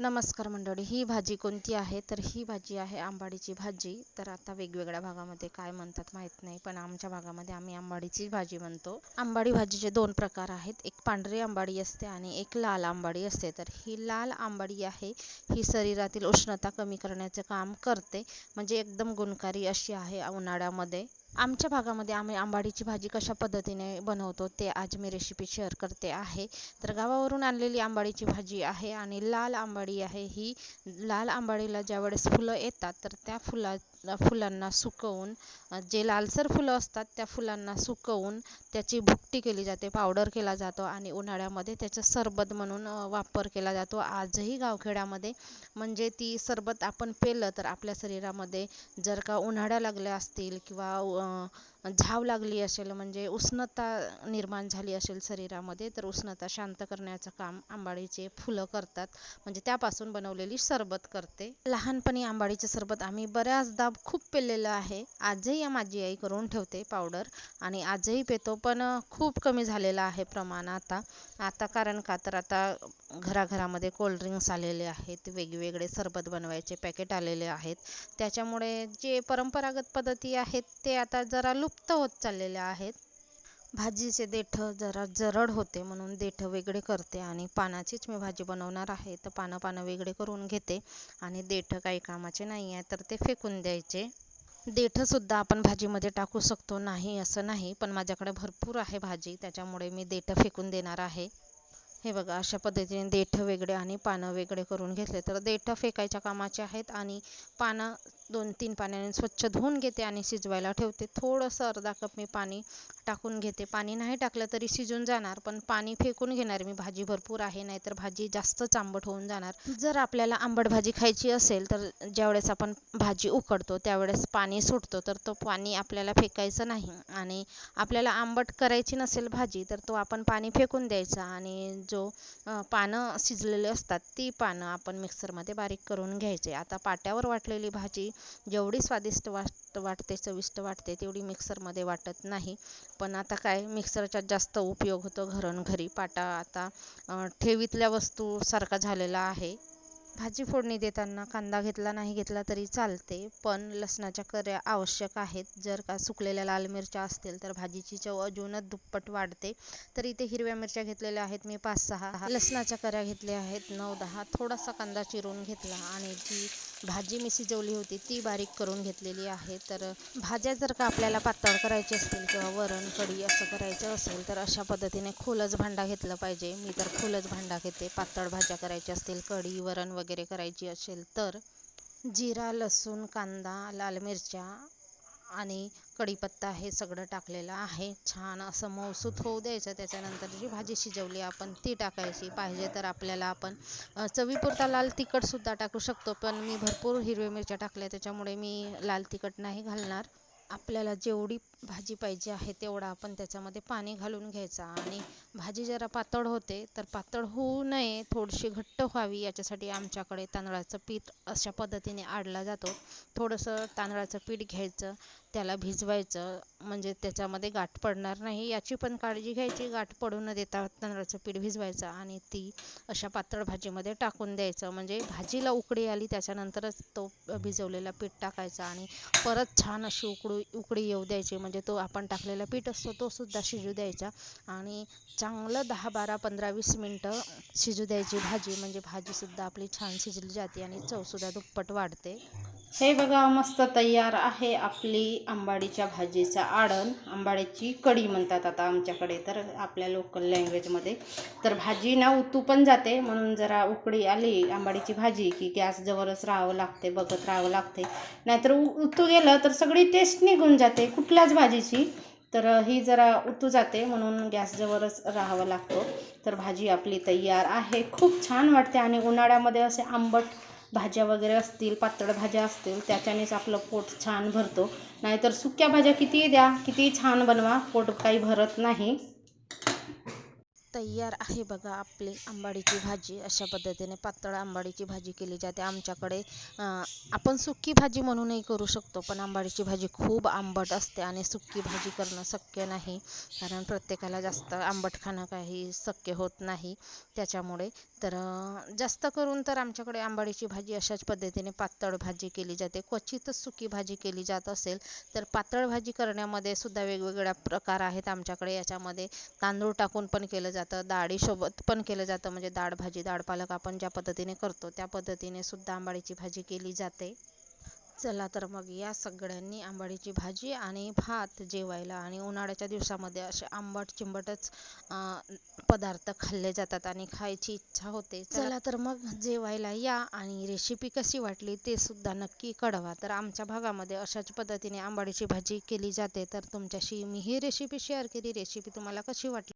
नमस्कार मंडळी ही भाजी कोणती आहे? तर ही भाजी आहे आंबाडीची भाजी. तर आता वेगवेगळ्या भागामध्ये काय म्हणतात माहीत नाही पण आमच्या भागामध्ये आम्ही आंबाडीची भाजी म्हणतो. आंबाडी भाजीचे दोन प्रकार आहेत. एक पांढरी आंबाडी असते आणि एक लाल आंबाडी असते. तर ही लाल आंबाडी आहे ही शरीरातील उष्णता कमी करण्याचे काम करते. म्हणजे एकदम गुणकारी अशी आहे उन्हाळ्यामध्ये. आमच्या भागामध्ये आम्ही आंबाडीची भाजी कशा पद्धतीने बनवतो ते आज मी रेसिपी शेअर करते आहे. तर गावावरून आणलेली आंबाडीची भाजी आहे आणि लाल आंबाडी आहे. ही लाल आंबाडीला ज्यावेळेस फुलं येतात तर त्या फुला फुलांना सुकवून जे लालसर फुलं असतात त्या फुलांना सुकवून त्याची भुकटी केली जाते पावडर केला जातो आणि उन्हाळ्यामध्ये त्याचं सरबत म्हणून वापर केला जातो. आजही गावखेड्यामध्ये म्हणजे ती सरबत आपण पेलं तर आपल्या शरीरामध्ये जर का उन्हाळ्या लागल्या असतील किंवा 嗯 झाव लागली असेल म्हणजे उष्णता निर्माण झाली असेल शरीरामध्ये तर उष्णता शांत करण्याचं काम आंबाडीचे फुलं करतात. म्हणजे त्यापासून बनवलेली सरबत करते. लहानपणी आंबाडीचे सरबत आम्ही बऱ्याचदा खूप पेलेलं आहे. आजही माझी आई करून ठेवते पावडर आणि आजही पितो पण खूप कमी झालेलं आहे प्रमाण आता. आता कारण का तर आता घराघरामध्ये कोल्ड्रिंक्स आलेले आहेत वेगवेगळे सरबत बनवायचे पॅकेट आलेले आहेत. त्याच्यामुळे जे परंपरागत पद्धती आहेत ते आता जरा लुप्त होत चाललेल्या आहेत. भाजीचे देठं जरा जरड होते म्हणून देठं वेगळे करते आणि पानाचीच मी भाजी बनवणार आहे. तर पानं पानं वेगळे करून घेते आणि देठं काही कामाचे नाही आहे तर ते फेकून द्यायचे. देठंसुद्धा आपण भाजीमध्ये टाकू शकतो नाही असं नाही पण माझ्याकडे भरपूर आहे भाजी त्याच्यामुळे मी देठं फेकून देणार आहे. हे बघा अशा पद्धतीने देठं वेगळे आणि पानं वेगळे करून घेतले. तर देठं फेकायच्या कामाचे आहेत आणि पानं दोन तीन पाण्याने स्वच्छ धुवून घेते आणि शिजवायला ठेवते. थोडंसं अर्धा कप मी पाणी टाकून घेते. पाणी नाही टाकलं तरी शिजून जाणार पण पाणी फेकून घेणार मी. भाजी भरपूर आहे नाहीतर भाजी जास्तच आंबट होऊन जाणार. जर आपल्याला आंबट भाजी खायची असेल तर ज्यावेळेस आपण भाजी उकडतो त्यावेळेस पाणी सुटतो तर तो पाणी आपल्याला फेकायचं नाही. आणि आपल्याला आंबट करायची नसेल भाजी तर तो आपण पाणी फेकून द्यायचा आणि जो पानं शिजलेले असतात ती पानं आपण मिक्सरमध्ये बारीक करून घ्यायचे. आता पाट्यावर वाटलेली भाजी जेवढी स्वादिष्ट वाट वाटते चविष्ट वाटते तेवढी मिक्सरमध्ये वाटत नाही. पण आता काय मिक्सरचा जास्त उपयोग होतो घरोघरी. पाटा आता ठेवीतल्या वस्तूसारखा झालेला आहे. भाजी फोडणी देताना कांदा घेतला नाही घेतला तरी चालते. पण लसणाच्या कऱ्या आवश्यक आहेत. जर का सुकलेल्या लाल मिरच्या असतील तर भाजीची चव अजूनच दुप्पट वाढते. तर इथे हिरव्या मिरच्या घेतलेल्या आहेत. मी पाच सहा. लसणाच्या कऱ्या घेतल्या आहेत. नऊ दहा. थोडासा कांदा चिरून घेतला आणि जी भाजी मी शिजवली होती ती बारीक करून घेतलेली आहे. तर भाज्या जर का आपल्याला पातळ करायची असतील किंवा वरण कढी असं करायचं असेल तर अशा पद्धतीने खोलच भांडा घेतलं पाहिजे. मी तर खोलच भांडा घेते. पातळ भाज्या करायच्या असतील कढी वरण वगैरे करायची असेल तर जिरा लसूण कांदा लाल मिरच्या आणि कढीपत्ता हे सगळं टाकलेलं आहे. छान असं मऊसूत होऊ द्यायचं. त्याच्यानंतर जी भाजी शिजवली आपण ती टाकायची पाहिजे तर आपल्याला आपण चवीपुरता लाल तिखटसुद्धा टाकू शकतो. पण मी भरपूर हिरव्या मिरच्या टाकल्या त्याच्यामुळे मी लाल तिखट नाही घालणार. आपल्याला जेवढी भाजी पाहिजे आहे तेवढा आपण त्याच्यामध्ये पाणी घालून घ्यायचा. आणि भाजी जरा पातळ होते तर पातळ होऊ नये थोडीशी घट्ट व्हावी याच्यासाठी आमच्याकडे तांदळाचं पीठ अशा पद्धतीने आडला जातो. थोडंसं तांदळाचं पीठ घ्यायचं त्याला भिजवायचं म्हणजे त्याच्यामध्ये गाठ पडणार नाही. याची पण काळजी घ्यायची गाठ पडू न देता तांदळाचं पीठ भिजवायचं आणि ती अशा पातळ भाजीमध्ये टाकून द्यायचं. म्हणजे भाजीला उकळी आली त्याच्यानंतरच तो भिजवलेला पीठ टाकायचा आणि परत छान अशी उकडू उकडी येऊ द्यायची. म्हणजे तो आपण टाकलेला पीठ असतो तो सुद्धा शिजू द्यायचा. आणि चांगलं दहा बारा पंधरा वीस मिनटं शिजू द्यायची भाजी म्हणजे भाजीसुद्धा आपली छान शिजली जाते आणि चवसुद्धा दुप्पट वाढते. हे बघा मस्त तयार आहे आपली आंबाडीच्या भाजीचा आडण. आंबाडीची कढी म्हणतात आता आमच्याकडे तर आपल्या लोकल लँग्वेजमध्ये तर भाजी ना उतू पण जाते म्हणून जरा उकडी आली आंबाडीची भाजी की गॅस जवळच राहावं लागते बघत राहावं लागते. नाहीतर उतू गेलं तर सगळी टेस्ट निघून जाते कुठल्याच भाजीची. तर ही जरा उतू जाते म्हणून गॅसजवळच राहावं लागतो. तर भाजी आपली तयार आहे. खूप छान वाटते आणि उन्हाळ्यामध्ये असे आंबट भाज्या वगैरे असतील पातळ भाज्या असतील त्याच्यानेच आपलं पोट छान भरतो. नाहीतर सुक्या भाज्या कितीही द्या कितीही छान बनवा पोट काही भरत नाही. तयार आहे बघा आपली आंबाडीची भाजी. अशा पद्धतीने पातळ आंबाडीची भाजी केली जाते. आमच्याकडे आपण सुकी भाजी म्हणूनही करू शकतो पण आंबाडीची भाजी खूप आंबट असते आणि सुकी भाजी करणं शक्य नाही. कारण प्रत्येकाला जास्त आंबट खाणं काही शक्य होत नाही. त्याच्यामुळे तर जास्त करून तर आमच्याकडे आंबाडीची भाजी अशाच पद्धतीने पातळ भाजी केली जाते. क्वचितच सुकी भाजी केली जात असेल तर पातळ भाजी करण्यामध्ये सुद्धा वेगवेगळ्या प्रकार आहेत आमच्याकडे. याच्यामध्ये तांदूळ टाकून पण केलं जातं. डाळीसोबत पण केलं जातं. म्हणजे डाळ भाजी डाळ पालक आपण ज्या पद्धतीने करतो त्या पद्धतीने सुद्धा आंबाडीची भाजी केली जाते. चला तर मग या सगळ्यांनी आंबाडीची भाजी आणि भात जेवायला आणि उन्हाळ्याच्या दिवसामध्ये असे आंबट चिंबटच पदार्थ खाल्ले जातात आणि खायची इच्छा होते. चला तर मग जेवायला या आणि रेसिपी कशी वाटली ते सुद्धा नक्की कळवा. तर आमच्या भागामध्ये अशाच पद्धतीने आंबाडीची भाजी केली जाते. तर तुमच्याशी मी ही रेसिपी शेअर केली. रेसिपी तुम्हाला कशी वाटली?